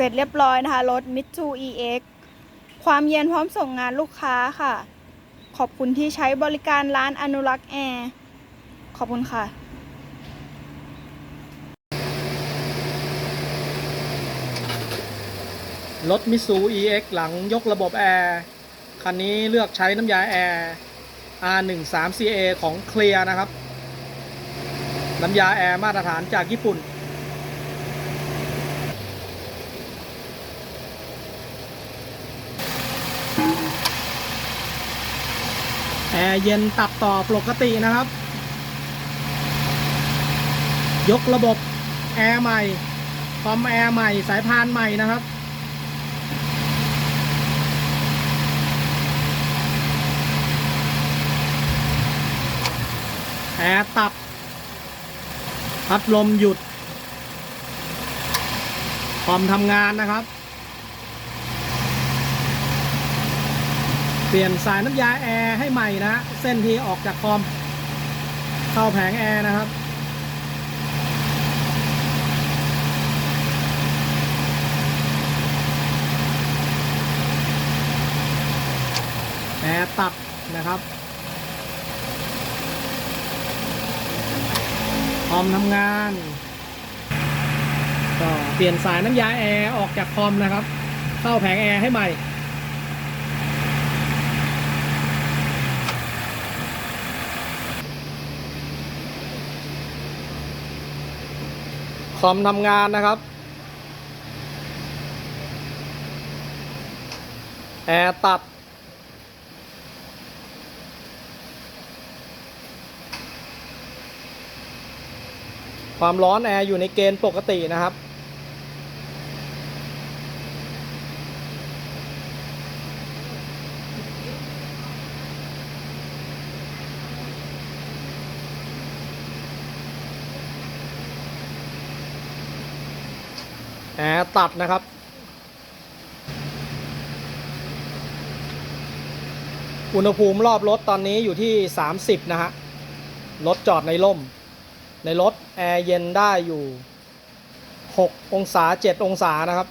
เสร็จเรียบร้อยนะคะ รถ Mitsu EX ความเย็นพร้อมส่งงานลูกค้าค่ะ ขอบคุณที่ใช้บริการร้านอนุรักษ์แอร์ ขอบคุณค่ะรถมิสู EX หลังยกระบบแอร์ คันนี้เลือกใช้น้ำยาแอร์ R13CA ของเคลียร์นะครับ น้ำยาแอร์มาตรฐานจากญี่ปุ่น อร์เย็นตัดต่อปกตินะครับ ยกระบบแอร์ใหม่คอมแอร์ใหม่สายพานใหม่นะครับแอร์ตับ พัดลมหยุดคอมทำงานนะครับ เปลี่ยนสายน้ำยาแอร์ให้ใหม่นะ เส้นที่ออกจากคอม เข้าแผงแอร์นะครับแอร์ตับนะครับคอมทำงานก็เปลี่ยนสายน้ำยาแอร์ออกจากคอมนะครับ เข้าแผงแอร์ให้ใหม่ คอมทำงานนะครับ แอร์ตัด ความร้อนแอร์อยู่ในเกณฑ์ปกตินะครับ แอร์ตัดนะครับ อุณหภูมิรอบรถตอนนี้อยู่ที่ 30 นะฮะ รถจอดในร่ม ในรถแอร์เย็นได้อยู่ 6 องศา 7 องศานะครับ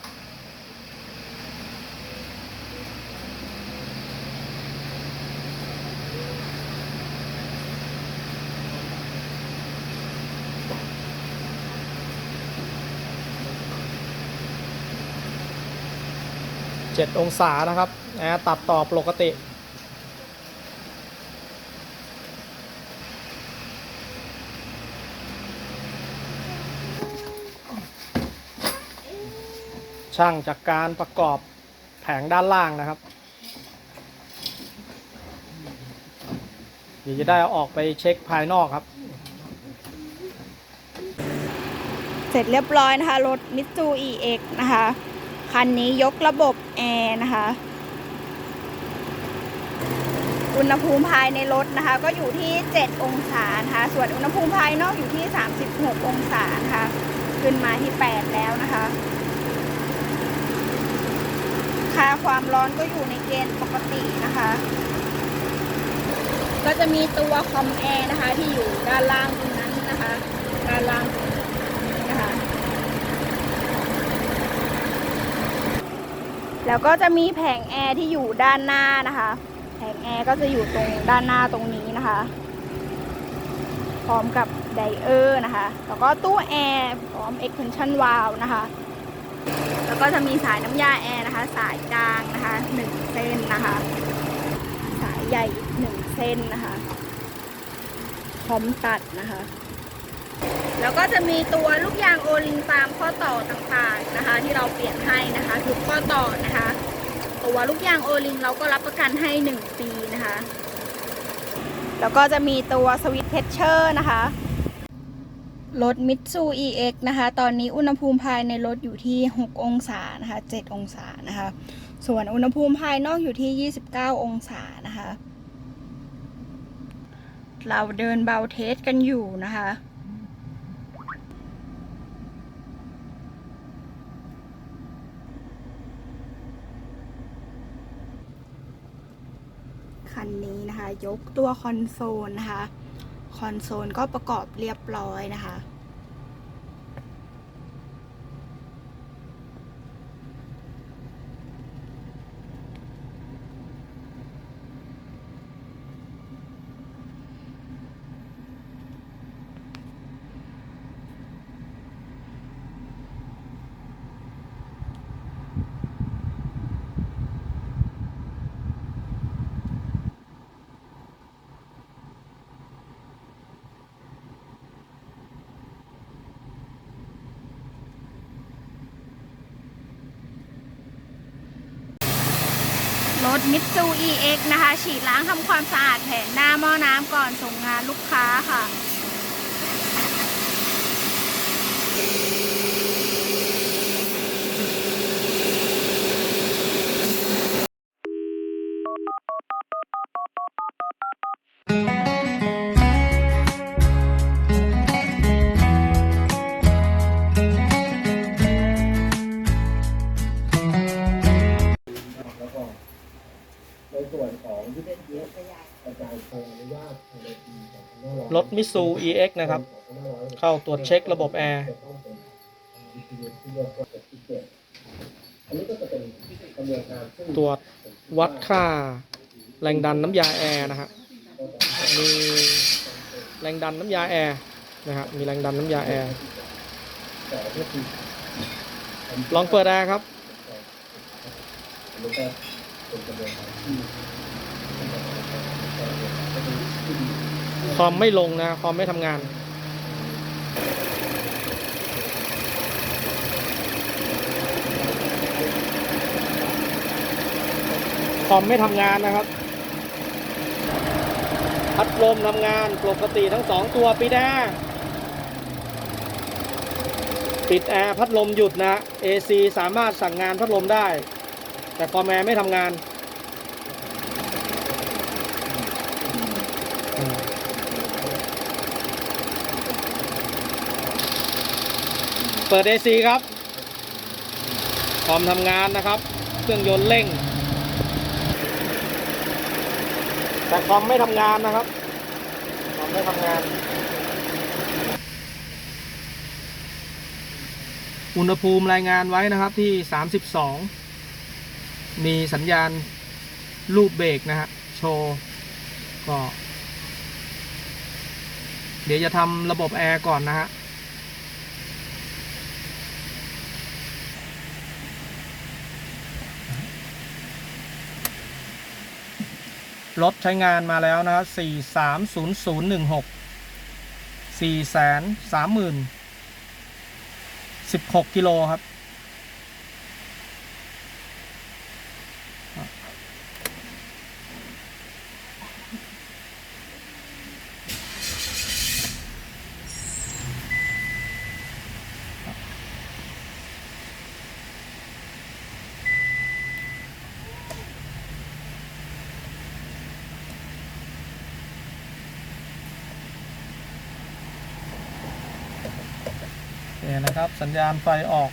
7 องศานะครับแอร์ตัดต่อปกติช่างจากการประกอบแผงด้านล่างนะครับ เดี๋ยวจะได้เอาออกไปเช็คภายนอกครับ เสร็จเรียบร้อยนะคะ รถ Mitsu EX นะคะ คันนี้ยกระบบแอร์นะคะ อุณหภูมิภายในรถนะคะ ก็อยู่ที่ 7 องศานะคะ ส่วนอุณหภูมิภายนอกอยู่ที่ 36 องศานะคะ ขึ้นมาที่ 8 แล้วนะคะค่าความร้อนก็อยู่ในเกณฑ์ปกตินะคะ ก็จะมีตัวคอมแอร์นะคะที่อยู่ด้านล่างตรงนั้นนะคะ ด้านล่างตรงนี้นะคะ แล้วก็จะมีแผงแอร์ที่อยู่ด้านหน้านะคะ แผงแอร์ก็จะอยู่ตรงด้านหน้าตรงนี้นะคะ พร้อมกับไดเออร์นะคะ แล้วก็ตู้แอร์พร้อม extension valve นะคะ แล้วก็จะมีสายน้ำยาแอร์นะคะ สายกลางนะคะหนึ่งเส้นนะคะ สายใหญ่อีกหนึ่งเส้นนะคะ พร้อมตัดนะคะ แล้วก็จะมีตัวลูกยางโอลิงตามข้อต่อต่างๆนะคะ ที่เราเปลี่ยนให้นะคะทุกข้อต่อนะคะ ตัวลูกยางโอลิงเราก็รับประกันให้ 1 ปีนะคะ แล้วก็จะมีตัวสวิตช์เพชเชอร์นะคะรถ Mitsu EX นะคะ ตอนนี้อุณหภูมิภายในรถอยู่ที่ 6 องศานะคะ 7 องศานะคะ ส่วนอุณหภูมิภายนอกอยู่ที่ 29 องศานะคะ เราเดินเบาเทสกันอยู่นะคะ คันนี้นะคะ ยกตัวคอนโซลนะคะ คอนโซลก็ประกอบเรียบร้อยนะคะ ถมิตซู EX นะคะ ฉีดล้างทำความสะอาดแผนหน้าหม้อน้ำก่อนส่งงานลูกค้าค่ะ ในส่วนของที่ได้เยอะกระจายโคงอนุญาตในปี2500รถมิสู EX นะครับ เข้าตรวจเช็คระบบแอร์ ตรวจวัดค่าแรงดันน้ำยาแอร์นะฮะ มีแรงดันน้ำยาแอร์นะครับ มีแรงดันน้ำยาแอร์ ลองเปิดแอร์ครับ คอมไม่ลงนะคอมไม่ทำงาน คอมไม่ทำงานนะครับ พัดลมทำงานปกติทั้งสองตัวปิดแอร์ปิดแอร์พัดลมหยุดนะ AC สามารถสั่งงานพัดลมได้ แต่คอมแอร์ไม่ทำงาน เปิด AC ครับ คอมทำงานนะครับ เครื่องยนต์เร่ง แต่คอมไม่ทำงานนะครับ คอมไม่ทำงาน อุณหภูมิรายงานไว้นะครับที่ 32 มีสัญญาณรูปเบรกนะฮะโชว์ก็ เดี๋ยวจะทำระบบแอร์ก่อนนะฮะรถใช้งานมาแล้วนะครับสี่สามศูนย์ศูนย์หนึ่งหกสี่แสนสามหมื่นสิบหกกิโลครับ เนี่ยนะครับ สัญญาณไฟออก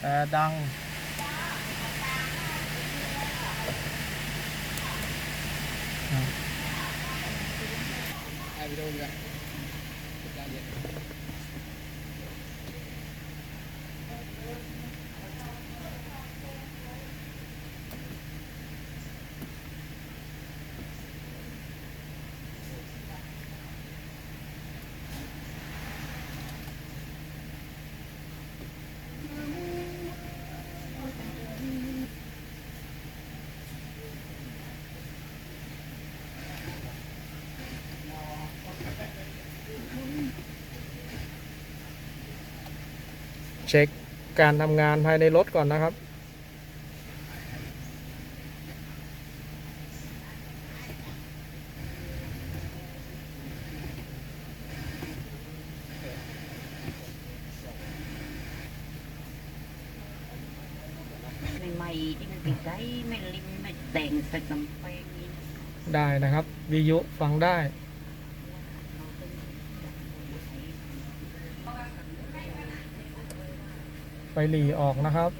แต่ดัง เช็คการทำงานภายในรถก่อนนะครับใหม่ๆที่มันติดใจไม่ริมไม่แต่งใส่กำแพงนี่ได้นะครับวิทยุฟังได้ ไฟหลีออกนะครับ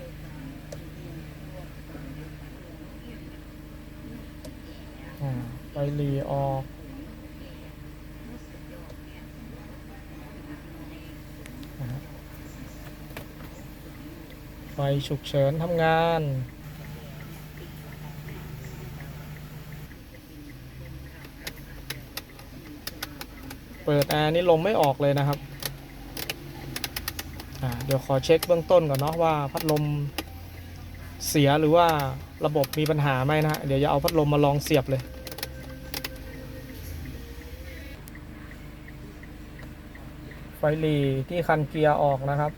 ไฟหลีออก ไฟฉุกเฉินทำงานเปิดแอร์นี่ลมไม่ออกเลยนะครับ อ่าเดี๋ยวขอเช็คเบื้องต้นก่อนเนาะว่าพัดลมเสียหรือว่าระบบมีปัญหาไหมนะฮะเดี๋ยวจะเอาพัดลมมาลองเสียบเลยไฟหลีที่คันเกียร์ออกนะครับ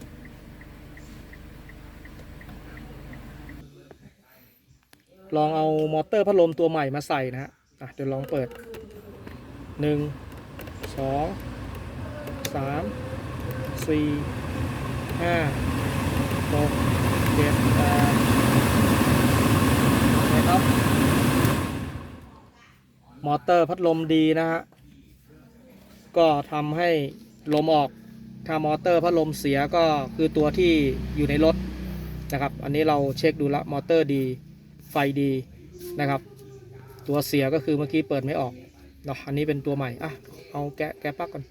ลองเอามอเตอร์พัดลมตัวใหม่มาใส่นะฮะอะเดี๋ยวลองเปิดหนึ่งสองสามสี่ ห้าหกเจ็ดแปดนะครับ มอเตอร์พัดลมดีนะฮะ ก็ทำให้ลมออก ถ้ามอเตอร์พัดลมเสียก็คือตัวที่อยู่ในรถนะครับ อันนี้เราเช็คดูละมอเตอร์ดี ไฟดีนะครับ ตัวเสียก็คือเมื่อกี้เปิดไม่ออกเนาะ อันนี้เป็นตัวใหม่ อะ เอาแกะแกะปลั๊กก่อน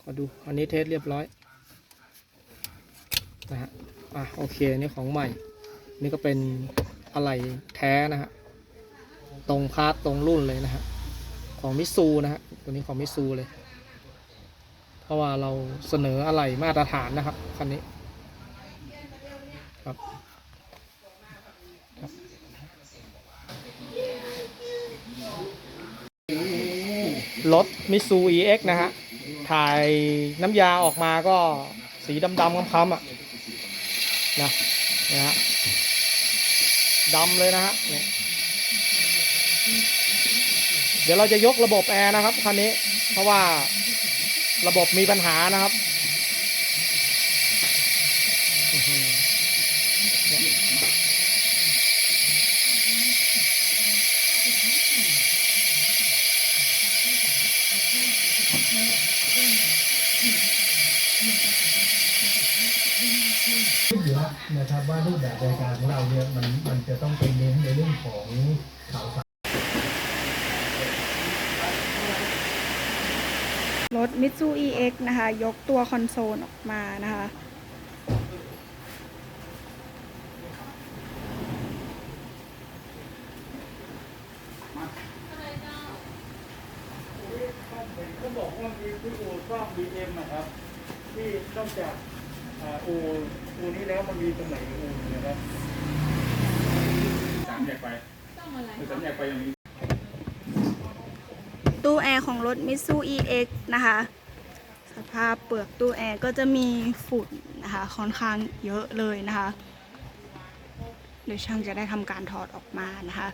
ขอดู อันนี้เทสเรียบร้อย นะฮะอะโอเคนี่ของใหม่ นี่ก็เป็นอะไหล่แท้นะฮะตรงพาร์ตรงรุ่นเลยนะฮะของมิซูนะฮะตัวนี้ของมิซูเลย เพราะว่าเราเสนออะไหล่มาตรฐานนะครับคันนี้ครับรถมิซู EX นะฮะ ถ่ายน้ำยาออกมาก็สีดำๆค้ำๆอะ นะนะฮะดำเลยนะฮะเนี่ยเดี๋ยวเราจะยกระบบแอร์นะครับคันนี้ เพราะว่าระบบมีปัญหานะครับ คืออยขึ้นอยู่แล้วนะครับว่ารูปแบบรายการของเราเนี่ยมันมันจะต้องไปเน้นในเรื่องของข่าวสารรถ Mitsu EX นะคะ ยกตัวคอนโซลออกมานะคะ เขาบอกว่ามีที่อู่ซ่อม BM นะครับ ที่นอกจากอ่าอู่อู่นี้แล้วมันมีตรงไหนอีกอู่หนึงนะครับ สามแยกไปคือสามแยกไปอย่างนี้ ตู้ ร์ของรถ Mitsu EX นะคะ สภาพเปลือกตู้แอร์ก็จะมีฝุ่นนะคะค่อนข้างเยอะเลยนะคะเดี๋ยวช่างจะได้ทำการถอดออกมานะคะ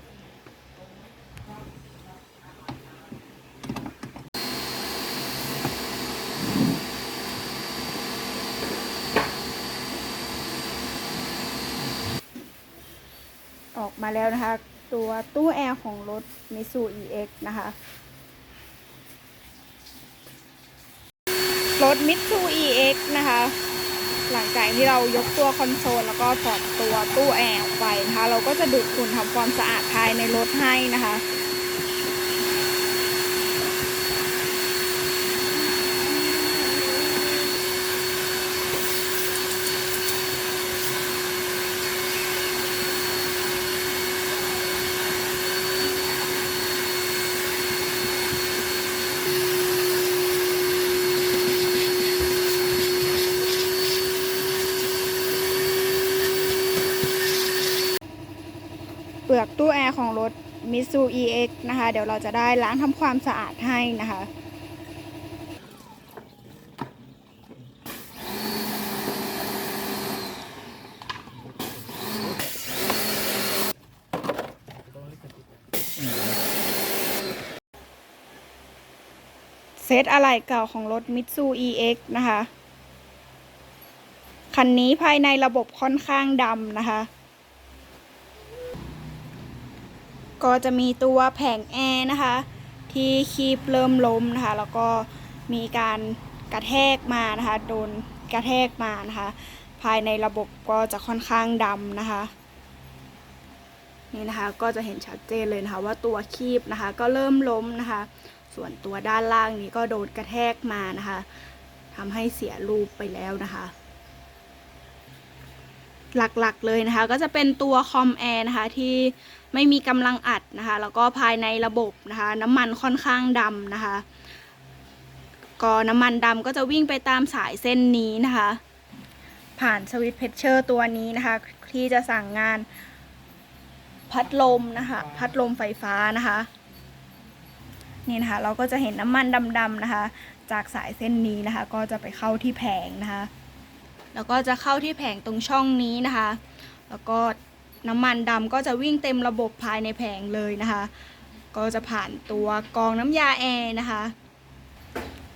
ออกมาแล้วนะคะ ตัวตู้แอร์ของรถ Mitsu EX นะคะ รถ Mitsu EX นะคะ หลังจากที่เรายกตัวคอนโซลแล้วก็ถอดตัวตู้แอร์ออกไปนะคะ เราก็จะดูดฝุ่นทำความสะอาดภายในรถให้นะคะ เปลือกตู้แอร์ของร ถ Mitsu EX นะคะ เดี๋ยวเราจะได้ล้างทำความสะอาดให้นะคะเซตอะไหล่เก่าของรถ Mitsu EX นะคะ คันนี้ภายในระบบค่อนข้างดำนะคะ ก็จะมีตัวแผงแอร์นะคะ ที่คีบเริ่มล้มนะคะ แล้วก็มีการกระแทกมานะคะ โดนกระแทกมานะคะ ภายในระบบก็จะค่อนข้างดำนะคะ นี่นะคะก็จะเห็นชัดเจนเลยนะคะ ว่าตัวคีบนะคะ ก็เริ่มล้มนะคะ ส่วนตัวด้านล่างนี้ก็โดนกระแทกมานะคะทำให้เสียรูปไปแล้วนะคะหลักๆเลยนะคะ ก็จะเป็นตัวคอมแอร์นะคะที่ ไม่มีกำลังอัดนะคะ แล้วก็ภายในระบบนะคะ น้ำมันค่อนข้างดำนะคะ ก็น้ำมันดำก็จะวิ่งไปตามสายเส้นนี้นะคะ ผ่านสวิตช์เพชเชอร์ตัวนี้นะคะ ที่จะสั่งงานพัดลมนะคะ พัดลมไฟฟ้านะคะ นี่นะคะ เราก็จะเห็นน้ำมันดำๆนะคะ จากสายเส้นนี้นะคะ ก็จะไปเข้าที่แผงนะคะ แล้วก็จะเข้าที่แผงตรงช่องนี้นะคะ แล้วก็ น้ำมันดำก็จะวิ่งเต็มระบบภายในแผงเลยนะคะ ก็จะผ่านตัวกองน้ำยาแอร์นะคะ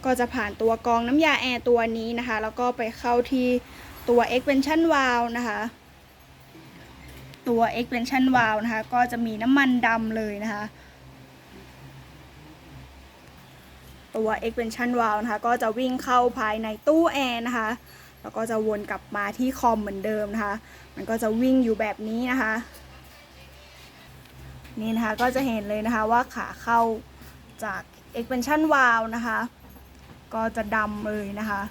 ก็จะผ่านตัวกองน้ำยาแอร์ตัวนี้นะคะ แล้วก็ไปเข้าที่ตัว expansion valve นะคะตัว expansion valve นะคะ ก็จะมีน้ำมันดำเลยนะคะ ตัว expansion valve นะคะ ก็จะวิ่งเข้าภายในตู้แอร์นะคะ แล้วก็จะวนกลับมาที่คอมเหมือนเดิมนะคะ มันก็จะวิ่งอยู่แบบนี้นะคะ นี่นะคะก็จะเห็นเลยนะคะว่าขาเข้าจาก expansion valve นะคะ ก็จะดำเลยนะคะ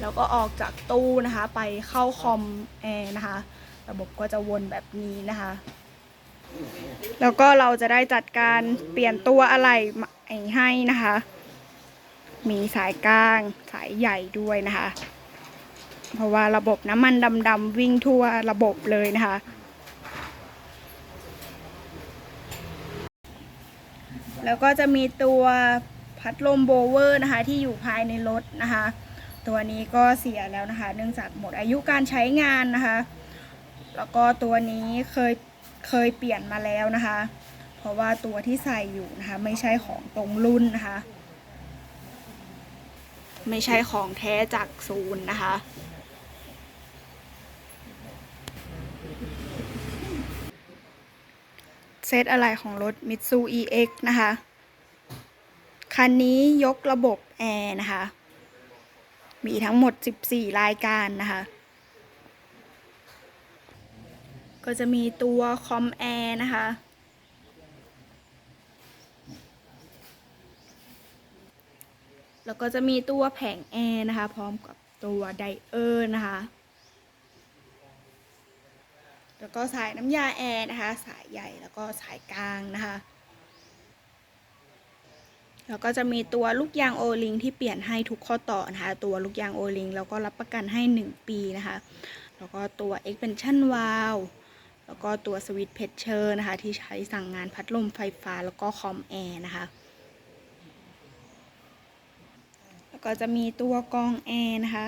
แล้วก็ออกจากตู้นะคะ ไปเข้าคอมแอร์นะคะ ระบบก็จะวนแบบนี้นะคะ แล้วก็เราจะได้จัดการเปลี่ยนตัวอะไรใหม่ให้นะคะ มีสายกลางสายใหญ่ด้วยนะคะ เพราะว่าระบบน้ำมันดำๆวิ่งทั่วระบบเลยนะคะ แล้วก็จะมีตัวพัดลมโบเวอร์นะคะที่อยู่ภายในรถนะคะ ตัวนี้ก็เสียแล้วนะคะ เนื่องจากหมดอายุการใช้งานนะคะ แล้วก็ตัวนี้เคยเคยเปลี่ยนมาแล้วนะคะ เพราะว่าตัวที่ใส่อยู่นะคะ ไม่ใช่ของตรงรุ่นนะคะ ไม่ใช่ของแท้จากศูนย์นะคะ เซตอะไรของรถ Mitsu EX นะคะ คันนี้ยกระบบแอร์นะคะ มีทั้งหมด 14 รายการนะคะ ก็จะมีตัวคอมแอร์นะคะ แล้วก็จะมีตัวแผงแอร์นะคะ พร้อมกับตัวไดเออร์นะคะ แล้วก็สายน้ำยาแอร์นะคะ สายใหญ่แล้วก็สายกลางนะคะ แล้วก็จะมีตัวลูกยางโอลิงที่เปลี่ยนให้ทุกข้อต่อนะคะ ตัวลูกยางโอลิงแล้วก็รับประกันให้ 1 ปีนะคะ แล้วก็ตัว expansion valve แล้วก็ตัวสวิตช์เพชเชอร์นะคะ ที่ใช้สั่งงานพัดลมไฟฟ้าแล้วก็คอมแอร์นะคะ แล้วก็จะมีตัวกองแอร์นะคะ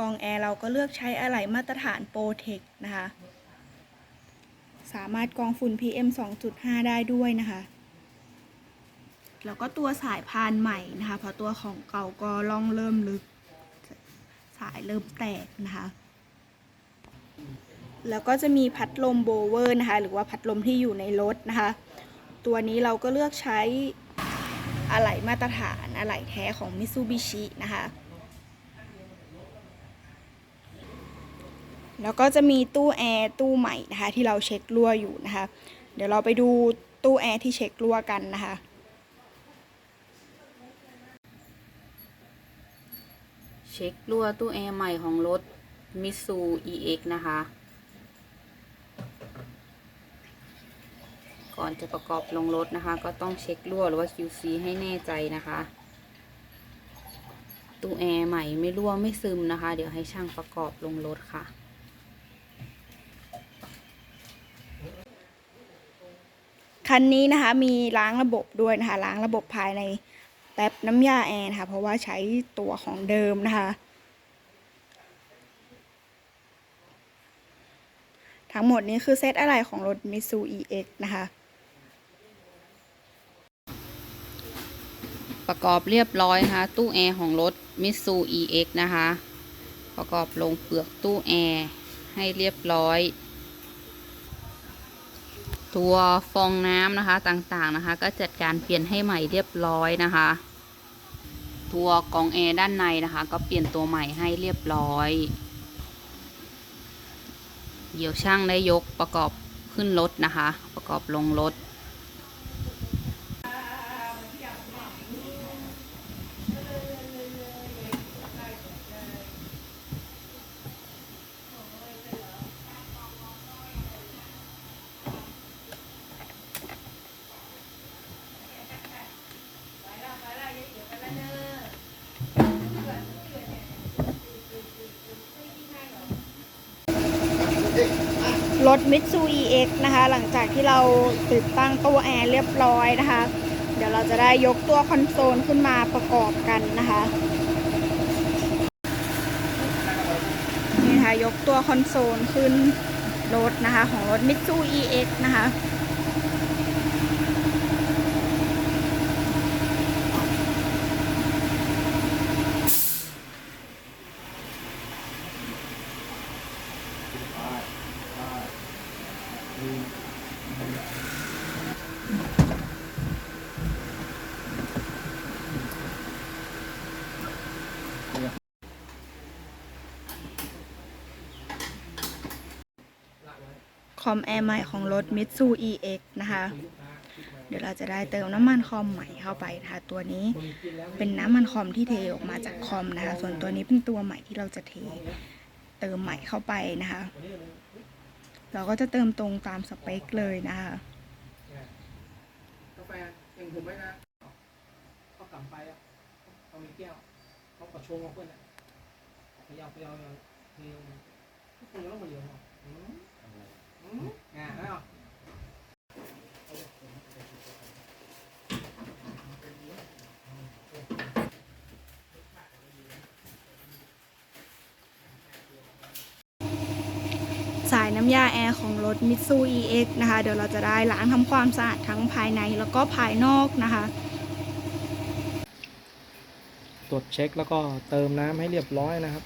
กองแอร์เราก็เลือกใช้อะไหล่มาตรฐานโปรเทคนะคะ สามารถกรองฝุ่น PM 2.5 ได้ด้วยนะคะ แล้วก็ตัวสายพานใหม่นะคะ เพราะตัวของเก่าก็ล่องเริ่มลึก สายเริ่มแตกนะคะ แล้วก็จะมีพัดลมโบเวอร์นะคะ หรือว่าพัดลมที่อยู่ในรถนะคะ ตัวนี้เราก็เลือกใช้อะไหล่มาตรฐานอะไหล่แท้ของมิ t ซูบิชินะคะ แล้วก็จะมีตู้แอร์ตู้ใหม่นะคะที่เราเช็ครั่วอยู่นะคะ เดี๋ยวเราไปดูตู้แอร์ที่เช็ครั่วกันนะคะเช็ครั่วตู้แอร์ใหม่ของรถ Mitsu EX นะคะ ก่อนจะประกอบลงรถนะคะ ก็ต้องเช็ครั่วหรือว่า QC ให้แน่ใจนะคะตู้แอร์ใหม่ไม่รั่วไม่ซึมนะคะ เดี๋ยวให้ช่างประกอบลงรถค่ะ คันนี้นะคะมีล้างระบบด้วยนะคะ ล้างระบบภายในแป๊บน้ำยาแอร์นะคะ เพราะว่าใช้ตัวของเดิมนะคะ ทั้งหมดนี้คือเซตอะไรของรถ Mitsu EX นะคะ ประกอบเรียบร้อยนะคะตู้แอร์ของรถ Mitsu EX นะคะ ประกอบลงเปลือกตู้แอร์ให้เรียบร้อย ตัวฟองน้ำนะคะต่างๆนะคะ ก็จัดการเปลี่ยนให้ใหม่เรียบร้อยนะคะ ตัวกองแอร์ด้านในนะคะ ก็เปลี่ยนตัวใหม่ให้เรียบร้อย เดี๋ยวช่างได้ยกประกอบขึ้นรถนะคะ ประกอบลงรถ รถ Mitsu EX นะคะ หลังจากที่เราติดตั้งตู้แอร์เรียบร้อยนะคะ เดี๋ยวเราจะได้ยกตัวคอนโซลขึ้นมาประกอบกันนะคะนี่ค่ะยกตัวคอนโซลขึ้นรถนะคะ ของรถ Mitsu EX นะคะ อมแอร์ใหม่ของรถ Mitsu EX นะคะ เดี๋ยวเราจะได้เติมน้ำมันคอมใหม่เข้าไปนะคะตัวนี้เป็นน้ำมันคอมที่เทออกมาจากคอมนะคะ ส่วนตัวนี้เป็นตัวใหม่ที่เราจะเทเติมใหม่เข้าไปนะคะ เราก็จะเติมตรงตามสเปคเลยนะคะกาแฟยังผมไม่นะเขากลับไปอะเขามีแก้วเขากระชงของเพื่อนอะพยายามพยายามพยายามคุณยังต้องมาเยอะหรอ อ่าแล้วสายน้ำยาแอร์ของรถ Mitsu EX นะคะ เดี๋ยวเราจะได้ล้างทำความสะอาดทั้งภายในแล้วก็ภายนอกนะคะ ตรวจเช็คแล้วก็เติมน้ำให้เรียบร้อยนะครับ